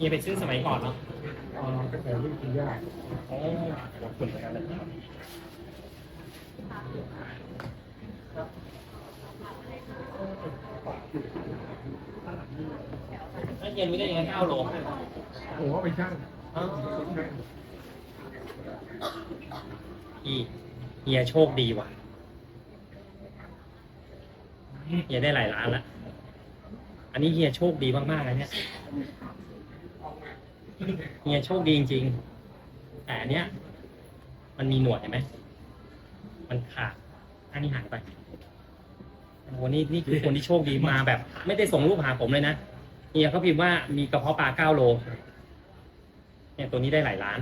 เฮียไปซื้อสมัยก่อนเนาะอ๋อตั้งแต่รุ่นคุณย่าโอ้ขอบคุณเหมือนกันเลยแล้วเฮียรู้ได้ยังไงเก้าโลโอ้โหไปช่างเอ้าพี่เฮียโชคดีว่ะเฮียได้หลายล้านละ อันนี้เฮียโชคดีมากๆเลยเนี่ย เฮียโชคดีจริงๆ แต่อันเนี้ย มันมีหนวดเห็นไหม มันขาดอันนี้หายไปโอ้โหนี่นี่คือคนที่โชคดีมาแบบ ไม่ได้ส่งรูปหาผมเลยนะเฮียเขาพิมพ์ว่ามีกระเพาะปลาเก้าโล เนี่ยตัวนี้ได้หลายล้าน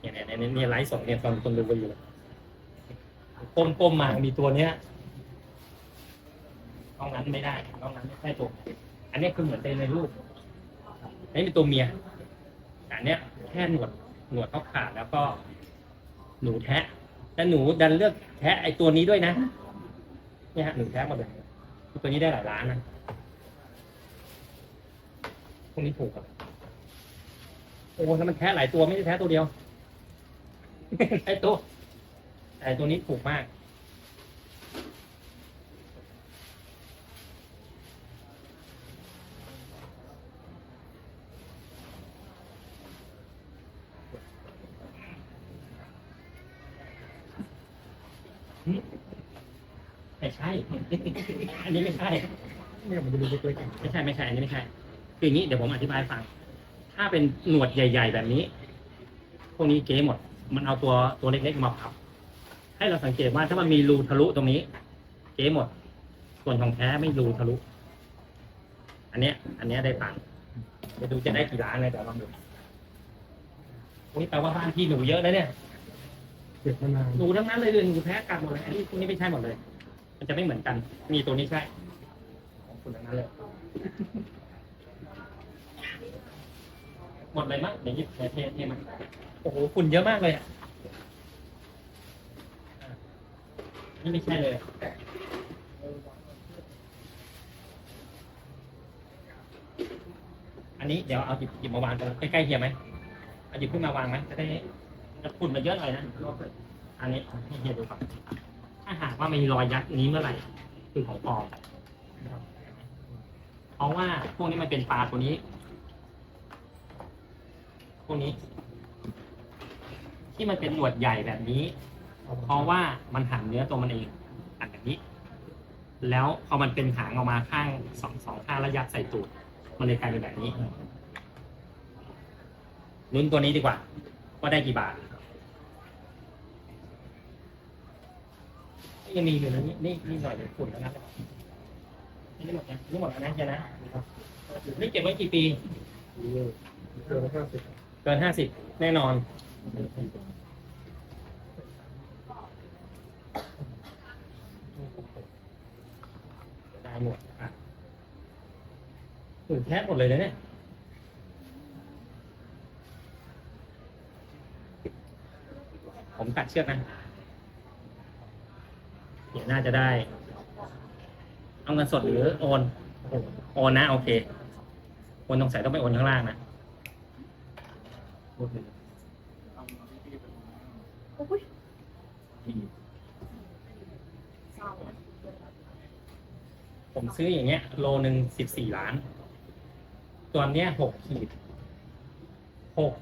เนี่ยเนี่ยเนี่ยเนี่ยไลฟ์สดเนี่ยตอนคนดูกันอยู่ก้มก้มมามีตัวเนี้ยนอกนั้นไม่ได้นอกนั้นไม่ใช่ตัว อันนี้คือเหมือนเป็นในรูปอันนี้เป็นตัวเมีย แต่อันเนี้ยแค่หนวดหนวดเขาขาดแล้วก็หนูแทะแต่หนูดันเลือกแทะไอตัวนี้ด้วยนะเนี่ยฮะหนูแทะหมดเลยตัวนี้ได้หลายล้านนะพวกนี้ถูกครับโอ้ถ้ามันแท้หลายตัวไม่ได้แท้ตัวเดียวไอตัวแต่ตัวนี้ถูกมาก ไม่ใช่ อันนี้ไม่ใช่ เนี่ยมันจะดูเล็กไม่ใช่ไม่ใช่ อันนี้ไม่ใช่ คืออย่างนี้เดี๋ยวผมอธิบายให้ฟัง ถ้าเป็นหนวดใหญ่ ๆ แบบนี้ พวกนี้เก๊หมด มันเอาตัวตัวเล็กๆมาพับ ให้เราสังเกตว่าถ้ามันมีรูทะลุตรงนี้ เก๊หมด ส่วนของแท้ไม่รูทะลุ อันเนี้ย อันเนี้ยได้ตังค์จะดูจะได้กี่ล้านเลยเดี๋ยวลองดูโอ้ยแปลว่าบ้านพี่หนูเยอะนะเนี่ย เก็บมานานหนูทั้งนั้นเลยเลยหนูแพ้กัดหมดเลยอันนี้พวกนี้ไม่ใช่หมดเลย มันจะไม่เหมือนกัน มีตัวนี้ใช่ของคุณทั้งนั้นเลย หมดเลยมั้งเดี๋ยวหยิบเทเทเทมันโอ้โหฝุ่นเยอะมากเลยอะอะนี่ไม่ใช่เลยอันนี้เดี๋ยวเอาหยิบหยิบมาวางตรงใกล้ๆเฮียไหมเอาหยิบขึ้นมาวางไหมจะได้ จะฝุ่นมันเยอะหน่อยนะอันนี้ให้เฮียดูก่อนถ้าหากว่ามีรอยยัดนี้เมื่อไหร่ คือของปลอมเพราะว่าพวกนี้มันเป็นปลาตัวนี้ พวกนี้ ที่มันเป็นหนวดใหญ่แบบนี้ เพราะว่ามันหั่นเนื้อตัวมันเองหั่นแบบนี้ แล้วพอมันเป็นหางออกมาข้างสองสองข้างแล้วยัดใส่ตูดมันเลยกลายเป็นแบบนี้ลุ้นตัวนี้ดีกว่า ว่าได้กี่บาท ยังมีอยู่นะนี่นี่นี่หน่อยเป็นฝุ่นแล้วนะนี่หมดนะนี่หมดแล้วนะเจ๊นะนี่เก็บไว้กี่ปีเกินห้าสิบเกินห้าสิบแน่นอนได้หมดอะตื่นแทบหมดเลยนะเนี่ยผมตัดเชือกนะ เดี๋ยวน่าจะได้ เอาเงินสดหรือโอนโอนนะ โอเคโอนตรงใส่ต้องไปโอนข้างล่างนะผมซื้ออย่างเงี้ย โลหนึ่งสิบสี่ล้าน ตัวเนี้ยหกขีดหก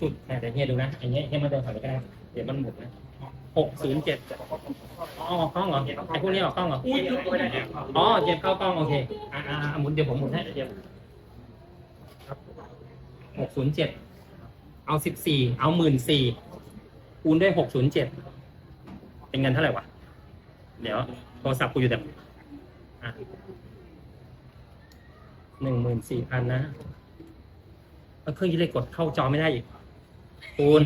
จุดแต่เดี๋ยวเฮียดูนะอย่างเงี้ยเฮียมาเดินฝั่งนี้ก็ได้เดี๋ยวมันหมุนนะหกศูนย์เจ็ด อ๋อออกกล้องเหรอไอ้พวกนี้ออกกล้องเหรอ อ๋อเก็บเข้ากล้องโอเค อ่าอ่าอ่าหมุนเดี๋ยวผมหมุนให้เดี๋ยวหกศูนย์เจ็ด เอาสิบสี่ เอาหมื่นสี่คูณด้วยหกศูนย์เจ็ด เป็นเงินเท่าไหร่วะ เดี๋ยวโทรศัพท์กูอยู่แต่หนึ่งหมื่นสี่พันนะแล้วเครื่องยี่เลยกดเข้าจอไม่ได้อีกคูณ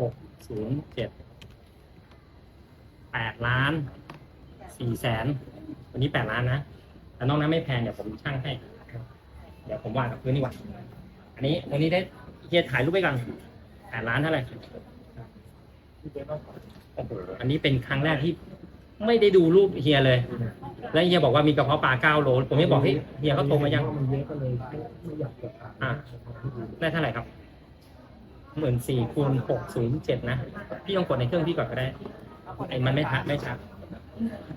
หกศูนย์เจ็ด แปดล้านสี่แสนวันนี้แปดล้านนะแต่นอกนั้นไม่แพงเดี๋ยวผมช่างให้ เดี๋ยวผมวางกับพื้นดีกว่าอันนี้วันนี้ได้เฮียถ่ายรูปไว้ก่อนแปดล้านเท่าไหร่โอ้โหอันนี้เป็นครั้งแรกที่ไม่ได้ดูรูปเฮียเลย แล้วเฮียบอกว่ามีกระเพาะปลาเก้าโล ผมไม่บอกให้เฮียเขาโทรมายังอ่าได้เท่าไหร่ครับหมื่นสี่คูณหกศูนย์เจ็ดนะ พี่ต้องกดในเครื่องพี่ก่อนก็ได้ ไอ้มันไม่ทัดไม่ชัด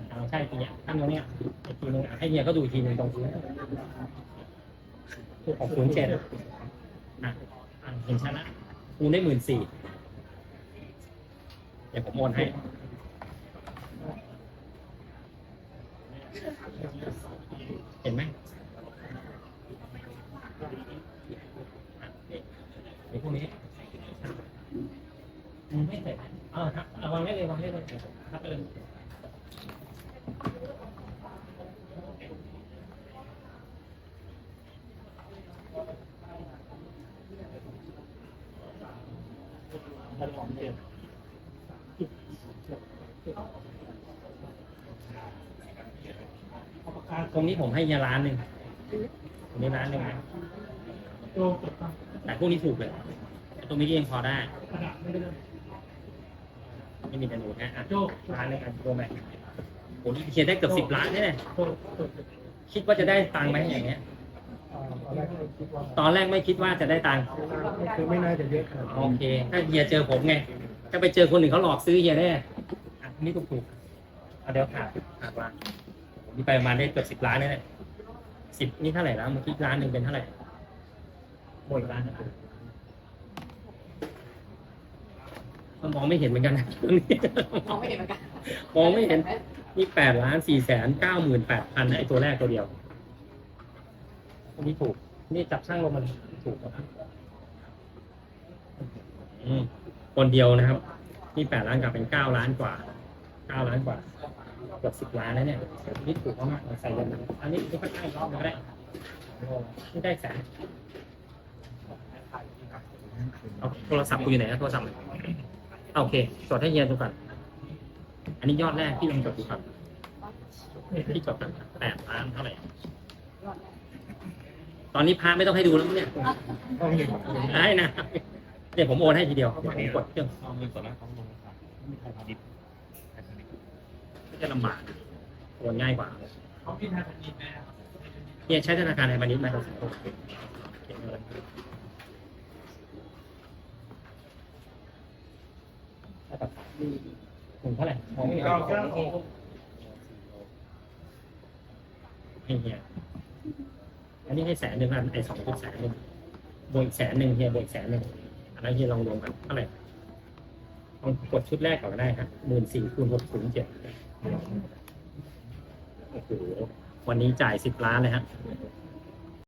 เอาใช่ทีเนี้ยตั้งตรงเนี้ยทีนึงให้เฮียเขาดูอีกทีนึงตรงนี้หกศูนย์เจ็ดอะเห็นชนะคูณได้หมื่นสี่เดี๋ยวผมโอนให้เห็นไหมอะนี่ไอ้พวกนี้อืมไม่เสร็จ ออครับเอาวางได้เลยวางได้เลยครับเออตรงนี้ผมให้เฮียร้านหนึ่งตรงนี้ร้านหนึ่งนะแต่พวกนี้ถูกเลยแต่ตรงนี้เองพอได้ ไม่มีแต่หนูนะอะร้านในการโปรแมทโอ้นี่เขียนได้เกือบสิบล้านแน่ๆคิดว่าจะได้ตังค์ไหมอย่างเงี้ยอ่าตอนแรกก็คิดว่าตอนแรกไม่คิดว่าจะได้ตังค์คือไม่น่าจะเยอะขนาดโอนี้เค ถ้าเฮียเจอผมไงถ้าไปเจอคนอื่นเขาหลอกซื้อเฮียแน่อะนี่ถูกๆเอาเดี๋ยวขาดขาดวางผมนี่ไปประมาณได้เกือบสิบล้านแน่ๆสิบนี่เท่าไหร่แล้วเมื่อกี้ล้านหนึ่งเป็นเท่าไหร่หมดล้านนะมัน มองไม่เห็นเหมือนกันนะมองไม่เห็นเหมือนกันมองไม่เห็น นี่แปดล้านสี่แสนเก้าหมื่นแปดพันนะไอตัวแรกตัวเดียว อันนี้ถูก นี่จับช่างลงมันถูกครับอืมคนเดียวนะครับ นี่แปดล้านกลับเป็นเก้าล้านกว่า เก้าล้านกว่าเกือบสิบล้านแล้วเนี่ยนี่ถูกมากๆใส่ลงอันนี้นี่ก็ได้รอบหนึงก็ได้นี่ได้แสนเอาโทรศัพท์กูอยู่ไหนนะโทรศัพท์ โอเคจดให้เฮียดูก่อนอันนี้ยอดแรกที่ลงจดดูครับที่จดกันแปดล้านเท่าไหร่ตอนนี้พาไม่ต้องให้ดูแล้วมั้งเนี่ยต้องเห็นได้นะเดี๋ยวผมโอนให้ทีเดียวเดี๋ยวผมกดเครื่องเอาเงินสดแล้วเขาลงครับไม่มีใครพาณิชย์ใครพาณิชย์ก็จะลำบากโอนง่ายกว่าเขาพิจารณาดีแน่เนี่ยใช้ธนาคารไทยพาณิชย์ไหม ถึงเท่าไหร่มองไม่เห็นนี่เฮียอันนี้ให้แสนหนึ่งอันไอ้สองคือแสนหนึ่งบวกอีกแสนหนึ่งเฮียบวกอีกแสนหนึ่งอันนั้นเฮียลองรวมกันเท่าไหร่ลองกดชุดแรกก่อนก็ได้ครับหมื่นสี่คูณหกศูนย์เจ็ดโอ้โหวันนี้จ่ายสิบล้านเลยฮะ